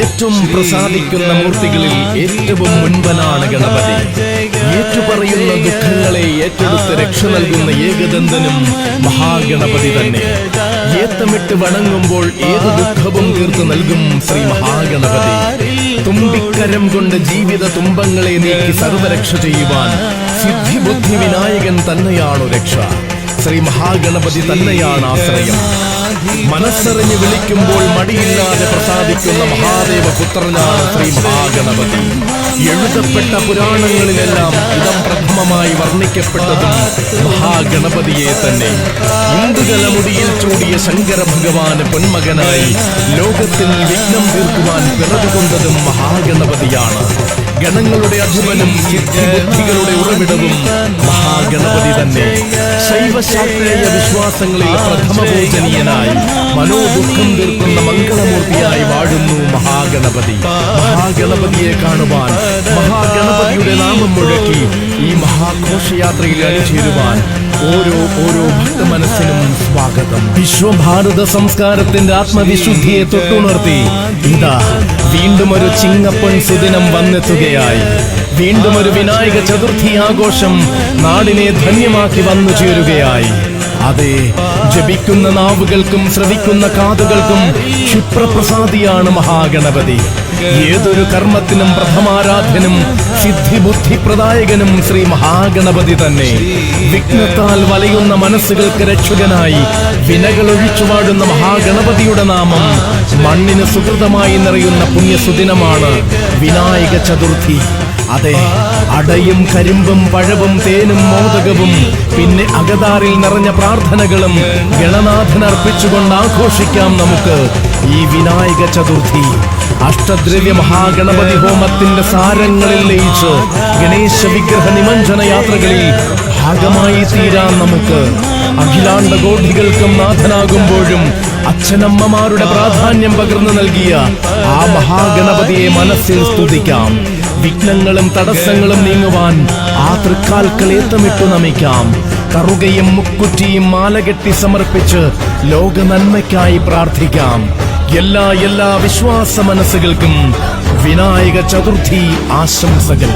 ഏറ്റവും പ്രസാദിക്കുന്ന മൂർത്തികളിൽ ഏറ്റവും മുൻപനാണ് ഗണപതി. ഏറ്റുപറയുന്ന ദുഃഖങ്ങളെ ഏറ്റെടുത്ത് രക്ഷ നൽകുന്ന ഏകദന്തനും മഹാഗണപതി തന്നെ. ഏത്തമിട്ട് വണങ്ങുമ്പോൾ ഏത് ദുഃഖവും തീർത്തു നൽകും ശ്രീ മഹാഗണപതി. തുമ്പിക്കരം കൊണ്ട് ജീവിത തുമ്പങ്ങളെ നീക്കി സർവരക്ഷ ചെയ്യുവാൻ സിദ്ധിബുദ്ധി വിനായകൻ തന്നെയാണു രക്ഷ. ശ്രീ മഹാഗണപതി തന്നെയാണ് ആശ്രയം. മനസ്സറിഞ്ഞ് വിളിക്കുമ്പോൾ മടിയില്ലാതെ പ്രസാദിക്കുന്ന മഹാദേവ പുത്രനാണ് ശ്രീ മഹാഗണപതി. എഴുതപ്പെട്ട പുരാണങ്ങളിലെല്ലാം ഇതം പ്രഥമമായി വർണിക്കപ്പെട്ടതും മഹാഗണപതിയെ തന്നെ. ഇന്ദുകലമുടിയിൽ ചൂടിയ ശങ്കര ഭഗവാന് പൊന്മകനായി ലോകത്തിൽ വിഘ്നം തീർക്കുവാൻ പിറവികൊണ്ടതും മഹാഗണപതിയാണ്. ഗണങ്ങളുടെ അധിപനും സിദ്ധിബുദ്ധികളുടെ ഉറവിടവും മഹാഗണപതി തന്നെ. ശൈവശാസ്ത്രീയ വിശ്വാസങ്ങളിൽ പ്രഥമ പൂജനീയനായി മനോദുഃഖം തീർക്കുന്ന മംഗളമൂർത്തിയായി വാഴുന്നു മഹാഗണപതി. മഹാഗണപതിയെ കാണുവാൻ മഹാഗണപതിയുടെ നാമം മുഴക്കി ഈ മഹാഘോഷയാത്രയിൽ അണിചേരുവാൻ ഓരോ ഓരോ ഭക്തമനസ്സിനും സ്വാഗതം. വിശ്വഭാരത സംസ്കാരത്തിന്റെ ആത്മവിശുദ്ധിയെ തൊട്ടുണർത്തി ഇതാ വീണ്ടും ഒരു ചിങ്ങപ്പൺ സുദിനം വന്നെത്തുകയായി. വീണ്ടും ഒരു വിനായക ചതുർത്ഥി ആഘോഷം നാടിനെ ധന്യമാക്കി വന്നു ചേരുകയായി. അതെ ജപിക്കുന്ന നാവുകൾക്കും ശ്രവിക്കുന്ന കാതുകൾക്കും ക്ഷിപ്രപ്രസാദിയാണ് മഹാഗണപതി. ഏതൊരു കർമ്മത്തിനും പ്രഥമാരാധ്യനും സിദ്ധിബുദ്ധിപ്രദായകനും ശ്രീ മഹാഗണപതി തന്നെ. വിഘ്നത്താൽ വലയുന്ന മനസ്സുകൾക്ക് രക്ഷകനായി വിനകൾ ഒഴിച്ചു വാഴുന്ന മഹാഗണപതിയുടെ നാമം മണ്ണിന് സുഹൃതമായി നിറയുന്ന പുണ്യസുദിനമാണ് വിനായക ചതുർത്ഥി. അതെ അടയും കരിമ്പും പഴവും തേനും മോദകവും പിന്നെ അകതാറിൽ നിറഞ്ഞ പ്രാർത്ഥനകളും ഗണനാഥൻ അർപ്പിച്ചുകൊണ്ട് ആഘോഷിക്കാം നമുക്ക് ഈ വിനായക ചതുർത്ഥി. അഷ്ടദ്രവ്യ മഹാഗണപതി ഹോമത്തിന്റെ സാരങ്ങളിൽ ലയിച്ച് ഗണേശ വിഗ്രഹ നിമഞ്ജന യാത്രകളിൽ ഭാഗമായി തീരാം നമുക്ക്. അഖിലാണ്ട ഗോഠികൾക്കും നാഥനാകുമ്പോഴും അച്ഛനമ്മമാരുടെ പ്രാധാന്യം പകർന്നു നൽകിയ ആ മഹാഗണപതിയെ മനസ്സിൽ സ്തുതിക്കാം. വിഘ്നങ്ങളും തടസ്സങ്ങളും നീങ്ങുവാൻ ആ തൃക്കാൽക്കളേത്തമിട്ടു നമിക്കാം. കറുകയും മുക്കുറ്റിയും മാലകെട്ടി സമർപ്പിച്ച് ലോക നന്മയ്ക്കായി പ്രാർത്ഥിക്കാം. എല്ലാ എല്ലാ വിശ്വാസ മനസ്സുകൾക്കും വിനായക ചതുർത്ഥി ആശംസകൾ.